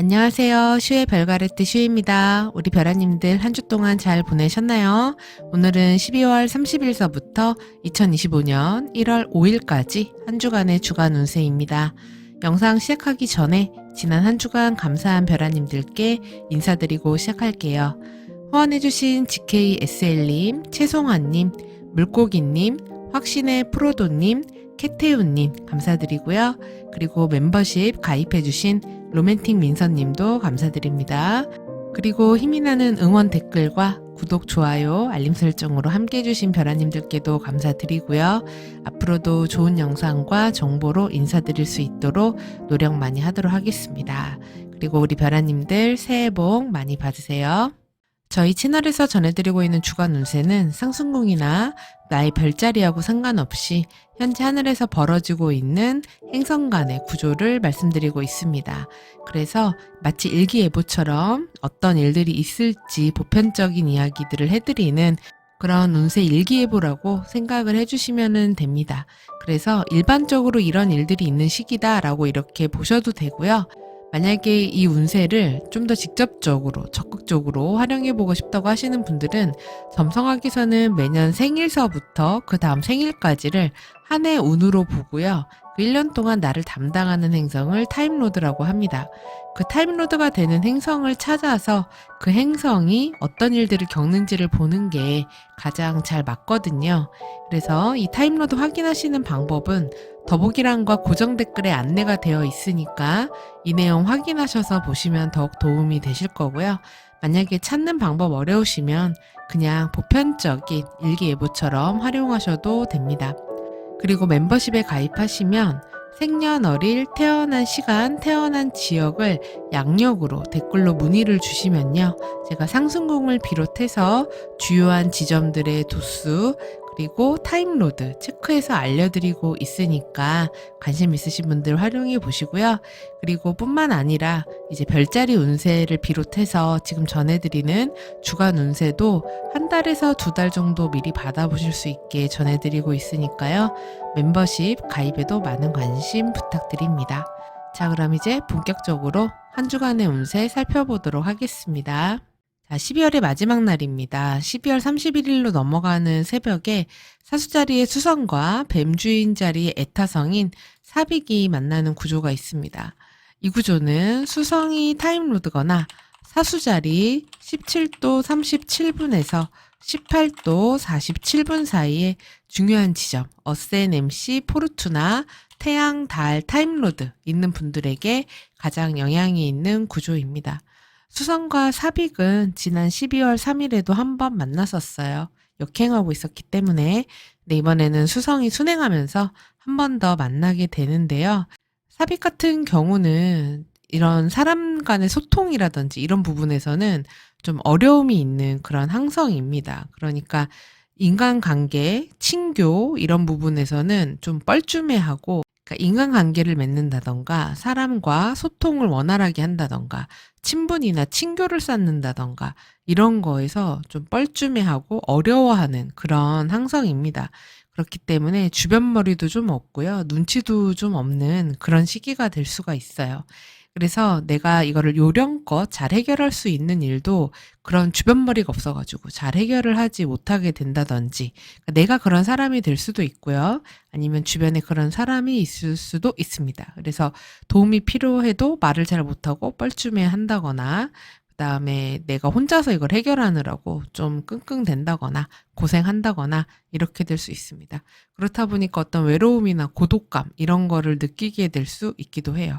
안녕하세요. 슈의 별가르트 슈입니다. 우리 별아님들 한 주 동안 잘 보내셨나요? 오늘은 12월 30일서부터 2025년 1월 5일까지 한 주간의 주간 운세입니다. 영상 시작하기 전에 지난 한 주간 감사한 별아님들께 인사드리고 시작할게요. 후원해주신 GKSL님, 최송환님, 물고기님, 확신의 프로도님, 캐태우님 감사드리고요. 그리고 멤버십 가입해주신 로맨틱 민서님도 감사드립니다. 그리고 힘이 나는 응원 댓글과 구독, 좋아요, 알림 설정으로 함께 해주신 별아님들께도 감사드리고요. 앞으로도 좋은 영상과 정보로 인사드릴 수 있도록 노력 많이 하도록 하겠습니다. 그리고 우리 별아님들 새해 복 많이 받으세요. 저희 채널에서 전해드리고 있는 주간 운세는 상승궁이나 나의 별자리하고 상관없이 현재 하늘에서 벌어지고 있는 행성 간의 구조를 말씀드리고 있습니다. 그래서 마치 일기예보처럼 어떤 일들이 있을지 보편적인 이야기들을 해드리는 그런 운세 일기예보라고 생각을 해주시면 됩니다. 그래서 일반적으로 이런 일들이 있는 시기다라고 이렇게 보셔도 되고요. 만약에 이 운세를 좀 더 직접적으로 적극적으로 활용해 보고 싶다고 하시는 분들은 점성학에서는 매년 생일서부터 그 다음 생일까지를 한 해 운으로 보고요. 그 1년 동안 나를 담당하는 행성을 타임로드라고 합니다. 그 타임로드가 되는 행성을 찾아서 그 행성이 어떤 일들을 겪는지를 보는 게 가장 잘 맞거든요. 그래서 이 타임로드 확인하시는 방법은 더보기란과 고정 댓글에 안내가 되어 있으니까 이 내용 확인하셔서 보시면 더욱 도움이 되실 거고요. 만약에 찾는 방법 어려우시면 그냥 보편적인 일기예보처럼 활용하셔도 됩니다. 그리고 멤버십에 가입하시면 생년월일, 태어난 시간, 태어난 지역을 양력으로 댓글로 문의를 주시면요. 제가 상승궁을 비롯해서 주요한 지점들의 도수, 그리고 타임로드 체크해서 알려드리고 있으니까 관심 있으신 분들 활용해 보시고요. 그리고 뿐만 아니라 이제 별자리 운세를 비롯해서 지금 전해드리는 주간 운세도 한 달에서 두 달 정도 미리 받아보실 수 있게 전해드리고 있으니까요. 멤버십 가입에도 많은 관심 부탁드립니다. 자, 그럼 이제 본격적으로 한 주간의 운세 살펴보도록 하겠습니다. 자, 12월의 마지막 날입니다. 12월 31일로 넘어가는 새벽에 사수자리의 수성과 뱀주인 자리의 에타성인 사빅이 만나는 구조가 있습니다. 이 구조는 수성이 타임로드거나 사수자리 17도 37분에서 18도 47분 사이에 중요한 지점, 어센 MC 포르투나 태양, 달, 타임로드 있는 분들에게 가장 영향이 있는 구조입니다. 수성과 사빅은 지난 12월 3일에도 한 번 만났었어요. 역행하고 있었기 때문에 네, 이번에는 수성이 순행하면서 한 번 더 만나게 되는데요. 사빅 같은 경우는 이런 사람 간의 소통이라든지 이런 부분에서는 좀 어려움이 있는 그런 항성입니다. 그러니까 인간관계, 친교 이런 부분에서는 좀 뻘쭘해하고 그러니까 인간관계를 맺는다던가 사람과 소통을 원활하게 한다던가 친분이나 친교를 쌓는다던가 이런 거에서 좀 뻘쭘해하고 어려워하는 그런 항성입니다. 그렇기 때문에 주변 머리도 좀 없고요. 눈치도 좀 없는 그런 시기가 될 수가 있어요. 그래서 내가 이거를 요령껏 잘 해결할 수 있는 일도 그런 주변머리가 없어가지고 잘 해결을 하지 못하게 된다든지 내가 그런 사람이 될 수도 있고요. 아니면 주변에 그런 사람이 있을 수도 있습니다. 그래서 도움이 필요해도 말을 잘 못하고 뻘쭘해 한다거나 그다음에 내가 혼자서 이걸 해결하느라고 좀 끙끙댄다거나 고생한다거나 이렇게 될 수 있습니다. 그렇다 보니까 어떤 외로움이나 고독감 이런 거를 느끼게 될 수 있기도 해요.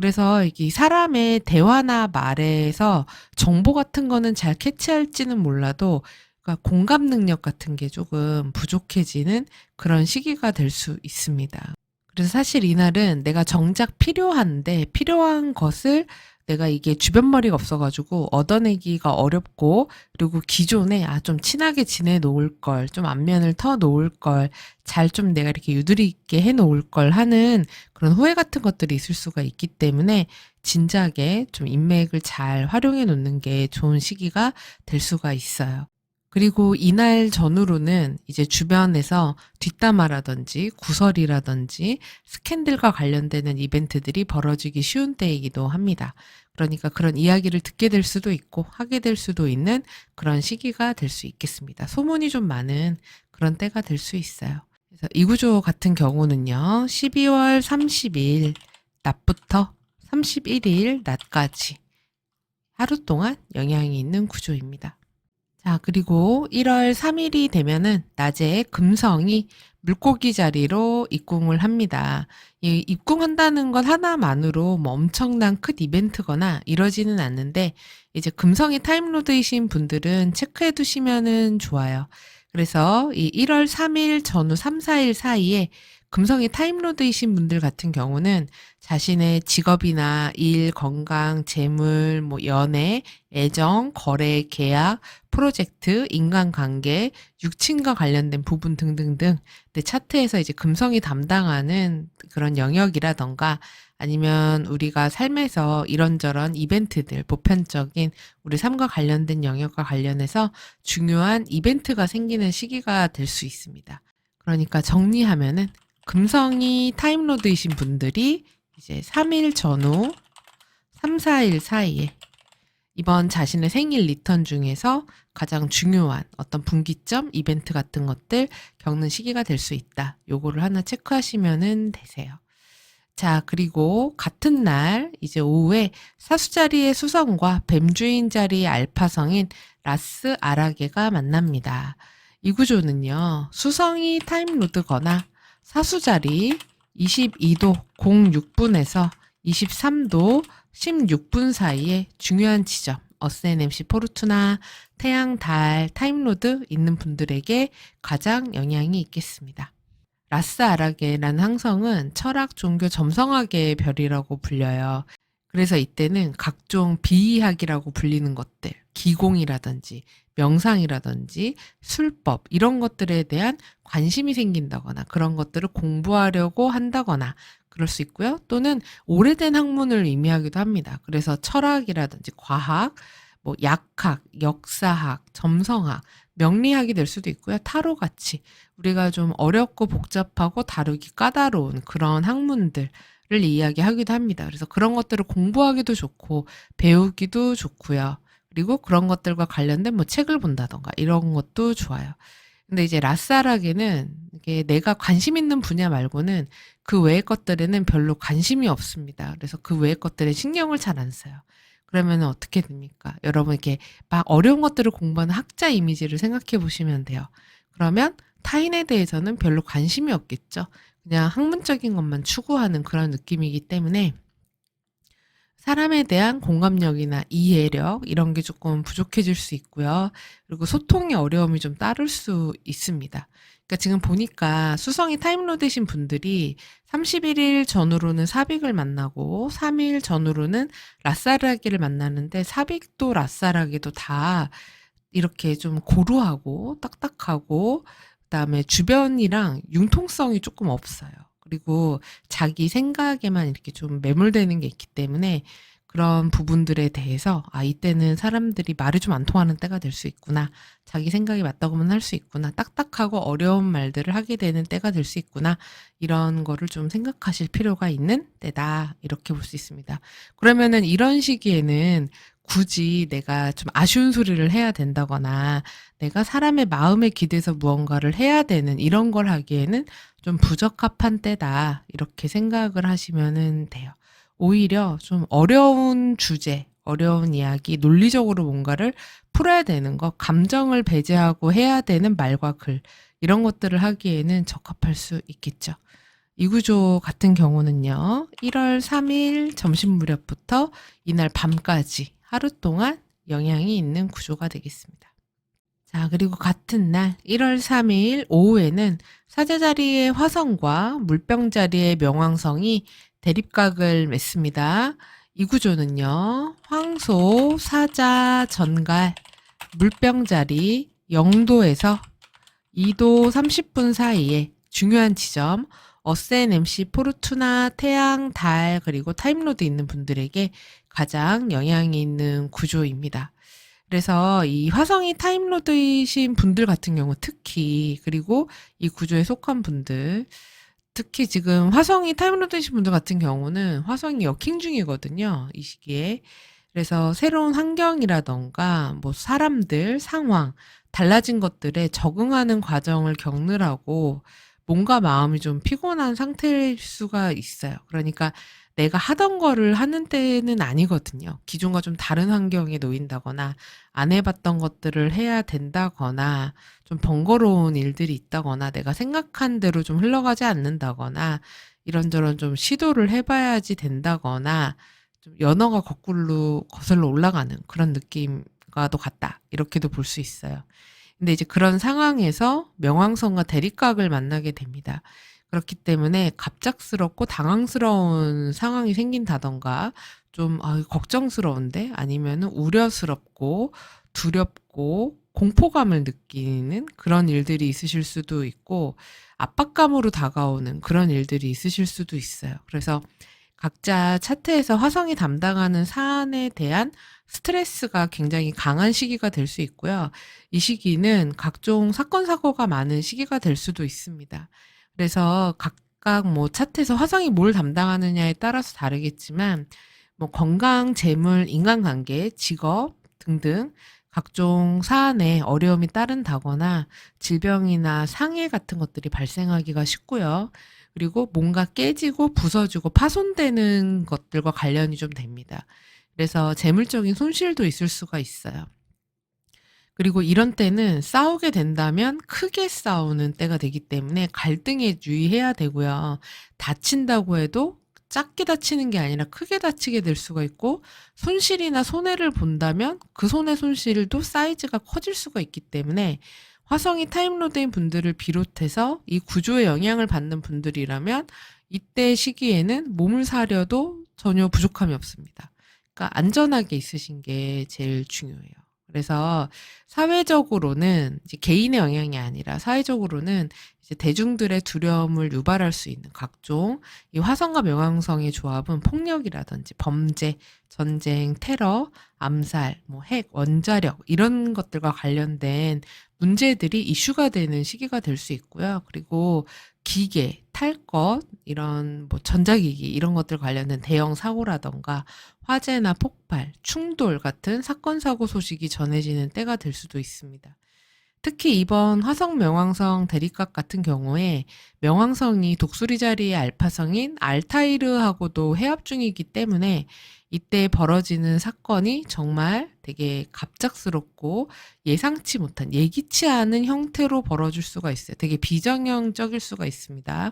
그래서 이 사람의 대화나 말에서 정보 같은 거는 잘 캐치할지는 몰라도 그러니까 공감 능력 같은 게 조금 부족해지는 그런 시기가 될 수 있습니다. 그래서 사실 이날은 내가 정작 필요한데 필요한 것을 내가 이게 주변머리가 없어가지고 얻어내기가 어렵고 그리고 기존에 아 좀 친하게 지내 놓을 걸 좀 안면을 터 놓을 걸 잘 좀 내가 이렇게 유두리 있게 해 놓을 걸 하는 그런 후회 같은 것들이 있을 수가 있기 때문에 진작에 좀 인맥을 잘 활용해 놓는 게 좋은 시기가 될 수가 있어요. 그리고 이날 전후로는 이제 주변에서 뒷담화라든지 구설이라든지 스캔들과 관련되는 이벤트들이 벌어지기 쉬운 때이기도 합니다. 그러니까 그런 이야기를 듣게 될 수도 있고 하게 될 수도 있는 그런 시기가 될 수 있겠습니다. 소문이 좀 많은 그런 때가 될 수 있어요. 그래서 이 구조 같은 경우는요. 12월 30일 낮부터 31일 낮까지 하루 동안 영향이 있는 구조입니다. 자, 그리고 1월 3일이 되면은 낮에 금성이 물고기 자리로 입궁을 합니다. 이 입궁한다는 것 하나만으로 뭐 엄청난 큰 이벤트거나 이러지는 않는데 이제 금성이 타임로드이신 분들은 체크해 두시면은 좋아요. 그래서 이 1월 3일 전후 3, 4일 사이에 금성이 타임로드이신 분들 같은 경우는 자신의 직업이나 일, 건강, 재물, 뭐 연애, 애정, 거래, 계약, 프로젝트, 인간관계, 육친과 관련된 부분 등등등 내 차트에서 이제 금성이 담당하는 그런 영역이라던가 아니면 우리가 삶에서 이런저런 이벤트들, 보편적인 우리 삶과 관련된 영역과 관련해서 중요한 이벤트가 생기는 시기가 될 수 있습니다. 그러니까 정리하면은 금성이 타임로드이신 분들이 이제 3일 전후 3, 4일 사이에 이번 자신의 생일 리턴 중에서 가장 중요한 어떤 분기점, 이벤트 같은 것들 겪는 시기가 될 수 있다. 요거를 하나 체크하시면은 되세요. 자, 그리고 같은 날 이제 오후에 사수 자리의 수성과 뱀주인 자리의 알파성인 라스 아라게가 만납니다. 이 구조는요, 수성이 타임로드거나 사수 자리 22도 06분에서 23도 16분 사이에 중요한 지점, 어센 MC 포르투나, 태양, 달, 타임로드 있는 분들에게 가장 영향이 있겠습니다. 라스 아라게라는 항성은 철학, 종교, 점성학의 별이라고 불려요. 그래서 이때는 각종 비의학이라고 불리는 것들, 기공이라든지 명상이라든지 술법 이런 것들에 대한 관심이 생긴다거나 그런 것들을 공부하려고 한다거나 그럴 수 있고요. 또는 오래된 학문을 의미하기도 합니다. 그래서 철학이라든지 과학, 뭐 약학, 역사학, 점성학, 명리학이 될 수도 있고요. 타로 같이 우리가 좀 어렵고 복잡하고 다루기 까다로운 그런 학문들 를 이야기하기도 합니다. 그래서 그런 것들을 공부하기도 좋고 배우기도 좋고요. 그리고 그런 것들과 관련된 뭐 책을 본다던가 이런 것도 좋아요. 근데 이제 라사락에는 이게 내가 관심 있는 분야 말고는 그 외의 것들에는 별로 관심이 없습니다. 그래서 그 외의 것들에 신경을 잘 안 써요. 그러면 어떻게 됩니까? 여러분 이렇게 막 어려운 것들을 공부하는 학자 이미지를 생각해 보시면 돼요. 그러면 타인에 대해서는 별로 관심이 없겠죠. 그냥 학문적인 것만 추구하는 그런 느낌이기 때문에 사람에 대한 공감력이나 이해력 이런 게 조금 부족해질 수 있고요. 그리고 소통의 어려움이 좀 따를 수 있습니다. 그러니까 지금 보니까 수성이 타임로드신 분들이 31일 전후로는 사빅을 만나고 3일 전후로는 라사라기를 만나는데 사빅도 라사라기도 다 이렇게 좀 고루하고 딱딱하고 그다음에 주변이랑 융통성이 조금 없어요. 그리고 자기 생각에만 이렇게 좀 매몰되는 게 있기 때문에 그런 부분들에 대해서 아 이때는 사람들이 말이 좀 안 통하는 때가 될 수 있구나 자기 생각이 맞다고만 할 수 있구나 딱딱하고 어려운 말들을 하게 되는 때가 될 수 있구나 이런 거를 좀 생각하실 필요가 있는 때다 이렇게 볼 수 있습니다 그러면은 이런 시기에는 굳이 내가 좀 아쉬운 소리를 해야 된다거나 내가 사람의 마음에 기대서 무언가를 해야 되는 이런 걸 하기에는 좀 부적합한 때다. 이렇게 생각을 하시면 돼요. 오히려 좀 어려운 주제, 어려운 이야기, 논리적으로 뭔가를 풀어야 되는 것, 감정을 배제하고 해야 되는 말과 글, 이런 것들을 하기에는 적합할 수 있겠죠. 이 구조 같은 경우는요, 1월 3일 점심 무렵부터 이날 밤까지 하루 동안 영향이 있는 구조가 되겠습니다. 자, 그리고 같은 날 1월 3일 오후에는 사제 자리의 화성과 물병 자리의 명왕성이 대립각을 맺습니다. 이 구조는요, 황소, 사자, 전갈, 물병 자리 0도에서 2도 30분 사이에 중요한 지점, 어센 MC 포르투나, 태양, 달, 그리고 타임로드 있는 분들에게 가장 영향이 있는 구조입니다. 그래서 이 화성이 타임로드이신 분들 같은 경우 특히 그리고 이 구조에 속한 분들 특히 지금 화성이 타임로드이신 분들 같은 경우는 화성이 역행 중이거든요. 이 시기에. 그래서 새로운 환경이라던가 뭐 사람들, 상황, 달라진 것들에 적응하는 과정을 겪느라고 몸과 마음이 좀 피곤한 상태일 수가 있어요. 그러니까 내가 하던 거를 하는 때는 아니거든요. 기존과 좀 다른 환경에 놓인다거나 안 해봤던 것들을 해야 된다거나 좀 번거로운 일들이 있다거나 내가 생각한 대로 좀 흘러가지 않는다거나 이런저런 좀 시도를 해봐야지 된다거나 좀 연어가 거꾸로 거슬러 올라가는 그런 느낌과도 같다. 이렇게도 볼 수 있어요. 근데 이제 그런 상황에서 명왕성과 대립각을 만나게 됩니다. 그렇기 때문에 갑작스럽고 당황스러운 상황이 생긴다던가 좀 아, 걱정스러운데 아니면 우려스럽고 두렵고 공포감을 느끼는 그런 일들이 있으실 수도 있고 압박감으로 다가오는 그런 일들이 있으실 수도 있어요. 그래서 각자 차트에서 화성이 담당하는 사안에 대한 스트레스가 굉장히 강한 시기가 될 수 있고요. 이 시기는 각종 사건 사고가 많은 시기가 될 수도 있습니다. 그래서 각각 뭐 차트에서 화성이 뭘 담당하느냐에 따라서 다르겠지만 뭐 건강, 재물, 인간관계, 직업 등등 각종 사안에 어려움이 따른다거나 질병이나 상해 같은 것들이 발생하기가 쉽고요. 그리고 뭔가 깨지고 부서지고 파손되는 것들과 관련이 좀 됩니다. 그래서 재물적인 손실도 있을 수가 있어요. 그리고 이런 때는 싸우게 된다면 크게 싸우는 때가 되기 때문에 갈등에 유의해야 되고요. 다친다고 해도 작게 다치는 게 아니라 크게 다치게 될 수가 있고 손실이나 손해를 본다면 그 손해 손실도 사이즈가 커질 수가 있기 때문에 화성이 타임로드인 분들을 비롯해서 이 구조에 영향을 받는 분들이라면 이때 시기에는 몸을 사려도 전혀 부족함이 없습니다. 그러니까 안전하게 있으신 게 제일 중요해요. 그래서 사회적으로는 개인의 영향이 아니라 사회적으로는 이제 대중들의 두려움을 유발할 수 있는 각종 이 화성과 명왕성의 조합은 폭력이라든지 범죄, 전쟁, 테러, 암살, 뭐 핵, 원자력 이런 것들과 관련된 문제들이 이슈가 되는 시기가 될 수 있고요. 그리고 기계, 탈 것, 이런 뭐 전자기기 이런 것들 관련된 대형 사고라던가 화재나 폭발, 충돌 같은 사건 사고 소식이 전해지는 때가 될 수도 있습니다. 특히 이번 화성 명왕성 대립각 같은 경우에 명왕성이 독수리 자리의 알파성인 알타이르하고도 해합 중이기 때문에 이때 벌어지는 사건이 정말 되게 갑작스럽고 예상치 못한 예기치 않은 형태로 벌어질 수가 있어요. 되게 비정형적일 수가 있습니다.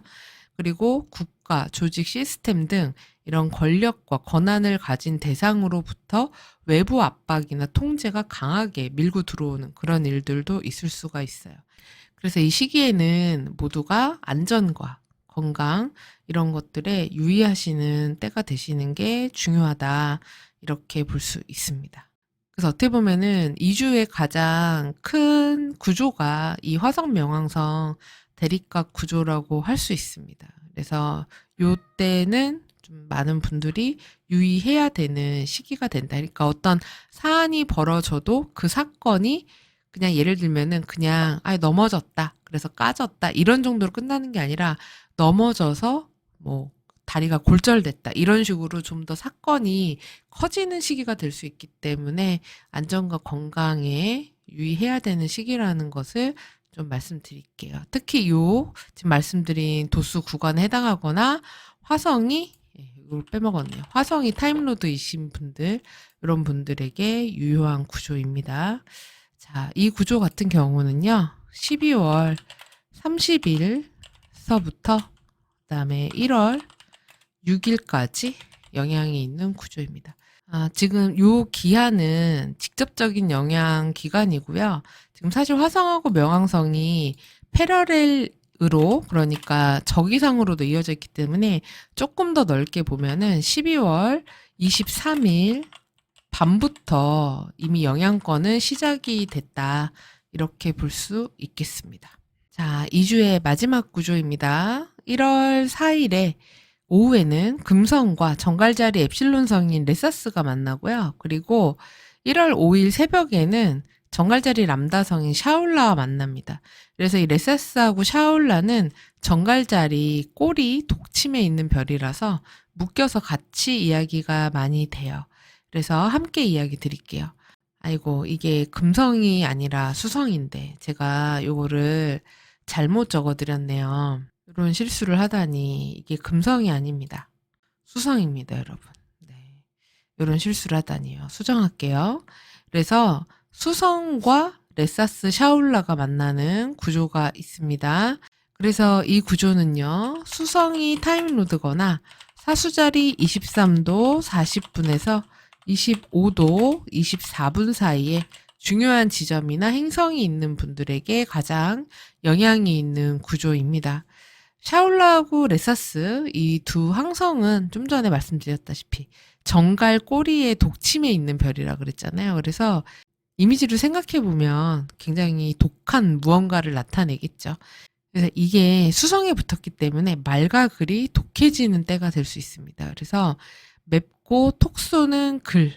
그리고 국가, 조직, 시스템 등 이런 권력과 권한을 가진 대상으로부터 외부 압박이나 통제가 강하게 밀고 들어오는 그런 일들도 있을 수가 있어요. 그래서 이 시기에는 모두가 안전과 건강 이런 것들에 유의하시는 때가 되시는 게 중요하다. 이렇게 볼 수 있습니다. 그래서 어떻게 보면은 이주의 가장 큰 구조가 이 화성 명왕성 대립각 구조라고 할 수 있습니다. 그래서 요때는 좀 많은 분들이 유의해야 되는 시기가 된다. 그러니까 어떤 사안이 벌어져도 그 사건이 그냥 예를 들면은 그냥 아 넘어졌다. 그래서 까졌다. 이런 정도로 끝나는 게 아니라 넘어져서 뭐 다리가 골절됐다. 이런 식으로 좀 더 사건이 커지는 시기가 될 수 있기 때문에 안전과 건강에 유의해야 되는 시기라는 것을 좀 말씀드릴게요. 특히 요 지금 말씀드린 도수 구간에 해당하거나 화성이 예, 이걸 빼먹었네요. 화성이 타임로드이신 분들 이런 분들에게 유효한 구조입니다. 자, 이 구조 같은 경우는요. 12월 30일 서부터 그다음에 1월 6일까지 영향이 있는 구조입니다. 아, 지금 요 기한은 직접적인 영향 기간이고요. 지금 사실 화성하고 명왕성이 패러렐으로 그러니까 적이상으로도 이어져 있기 때문에 조금 더 넓게 보면은 12월 23일 밤부터 이미 영향권은 시작이 됐다. 이렇게 볼 수 있겠습니다. 자, 2주의 마지막 구조입니다. 1월 4일에 오후에는 금성과 정갈자리 엡실론 성인 레사스가 만나고요. 그리고 1월 5일 새벽에는 정갈자리 람다 성인 샤울라와 만납니다. 그래서 이 레세스하고 샤울라는 정갈자리 꼬리 독침에 있는 별이라서 묶여서 같이 이야기가 많이 돼요. 그래서 함께 이야기 드릴게요. 아이고, 이게 금성이 아니라 수성인데 제가 요거를 잘못 적어드렸네요. 이런 실수를 하다니 이게 금성이 아닙니다. 수성입니다, 여러분. 네. 이런 실수를 하다니요. 수정할게요. 그래서 수성과 레사스 샤울라가 만나는 구조가 있습니다. 그래서 이 구조는요, 수성이 타임로드거나 사수자리 23도 40분에서 25도 24분 사이에 중요한 지점이나 행성이 있는 분들에게 가장 영향이 있는 구조입니다. 샤울라하고 레사스 이 두 항성은 좀 전에 말씀드렸다시피 정갈 꼬리에 독침에 있는 별이라 그랬잖아요. 그래서 이미지를 생각해 보면 굉장히 독한 무언가를 나타내겠죠. 그래서 이게 수성에 붙었기 때문에 말과 글이 독해지는 때가 될 수 있습니다. 그래서 맵고 톡 쏘는 글,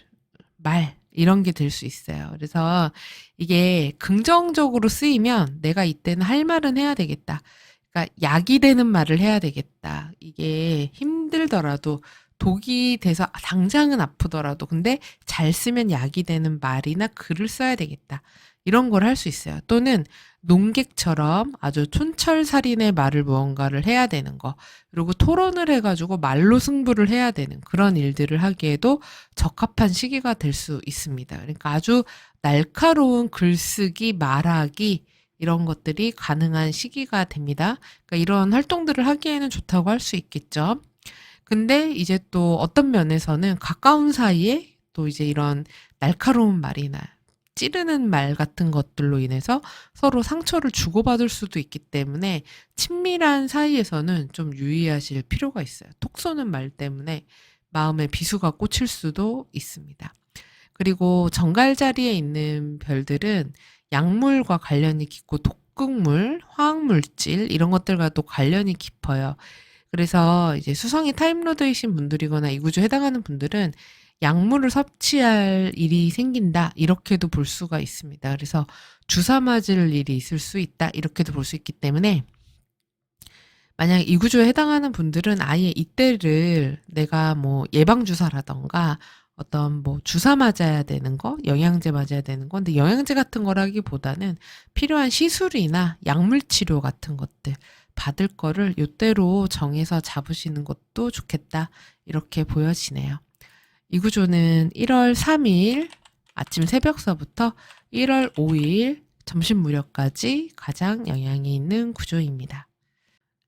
말 이런 게 될 수 있어요. 그래서 이게 긍정적으로 쓰이면 내가 이때는 할 말은 해야 되겠다. 그러니까 약이 되는 말을 해야 되겠다. 이게 힘들더라도 독이 돼서 당장은 아프더라도 근데 잘 쓰면 약이 되는 말이나 글을 써야 되겠다. 이런 걸 할 수 있어요. 또는 농객처럼 아주 촌철살인의 말을 무언가를 해야 되는 거. 그리고 토론을 해가지고 말로 승부를 해야 되는 그런 일들을 하기에도 적합한 시기가 될 수 있습니다. 그러니까 아주 날카로운 글쓰기, 말하기, 이런 것들이 가능한 시기가 됩니다. 그러니까 이런 활동들을 하기에는 좋다고 할 수 있겠죠. 근데 이제 또 어떤 면에서는 가까운 사이에 또 이제 이런 날카로운 말이나 찌르는 말 같은 것들로 인해서 서로 상처를 주고받을 수도 있기 때문에 친밀한 사이에서는 좀 유의하실 필요가 있어요. 톡 쏘는 말 때문에 마음에 비수가 꽂힐 수도 있습니다. 그리고 정갈 자리에 있는 별들은 약물과 관련이 깊고 독극물, 화학물질 이런 것들과도 관련이 깊어요. 그래서 이제 수성이 타임로드이신 분들이거나 이 구조에 해당하는 분들은 약물을 섭취할 일이 생긴다 이렇게도 볼 수가 있습니다. 그래서 주사 맞을 일이 있을 수 있다 이렇게도 볼 수 있기 때문에 만약 이 구조에 해당하는 분들은 아예 이때를 내가 뭐 예방 주사라던가 어떤 뭐 주사 맞아야 되는 거, 영양제 맞아야 되는 거, 근데 영양제 같은 거라기보다는 필요한 시술이나 약물 치료 같은 것들 받을 거를 요때로 정해서 잡으시는 것도 좋겠다. 이렇게 보여지네요. 이 구조는 1월 3일 아침 새벽서부터 1월 5일 점심 무렵까지 가장 영향이 있는 구조입니다.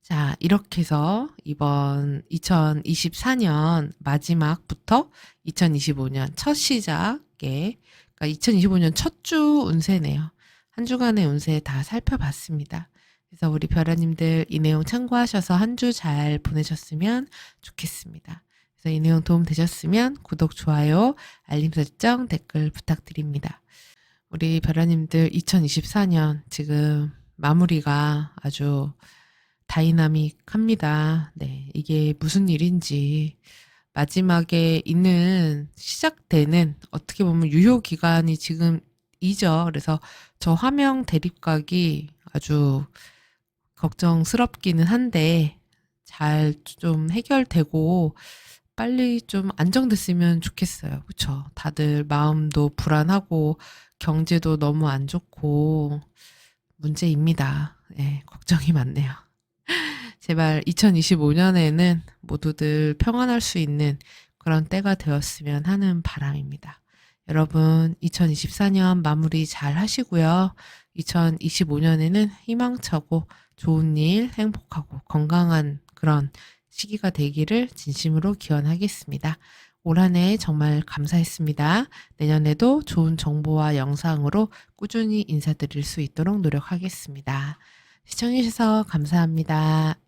자, 이렇게 해서 이번 2024년 마지막부터 2025년 첫 시작에, 그러니까 2025년 첫 주 운세네요. 한 주간의 운세 다 살펴봤습니다. 그래서 우리 별아님들 이 내용 참고하셔서 한 주 잘 보내셨으면 좋겠습니다. 그래서 이 내용 도움 되셨으면 구독, 좋아요, 알림 설정, 댓글 부탁드립니다. 우리 별아님들 2024년 지금 마무리가 아주 다이나믹합니다. 네, 이게 무슨 일인지 마지막에 있는 시작되는 어떻게 보면 유효 기간이 지금이죠. 그래서 저 화명 대립각이 아주 걱정스럽기는 한데 잘 좀 해결되고 빨리 좀 안정됐으면 좋겠어요. 그쵸? 다들 마음도 불안하고 경제도 너무 안 좋고 문제입니다. 네, 걱정이 많네요. 제발 2025년에는 모두들 평안할 수 있는 그런 때가 되었으면 하는 바람입니다. 여러분, 2024년 마무리 잘 하시고요. 2025년에는 희망차고 좋은 일, 행복하고 건강한 그런 시기가 되기를 진심으로 기원하겠습니다. 올 한 해 정말 감사했습니다. 내년에도 좋은 정보와 영상으로 꾸준히 인사드릴 수 있도록 노력하겠습니다. 시청해주셔서 감사합니다.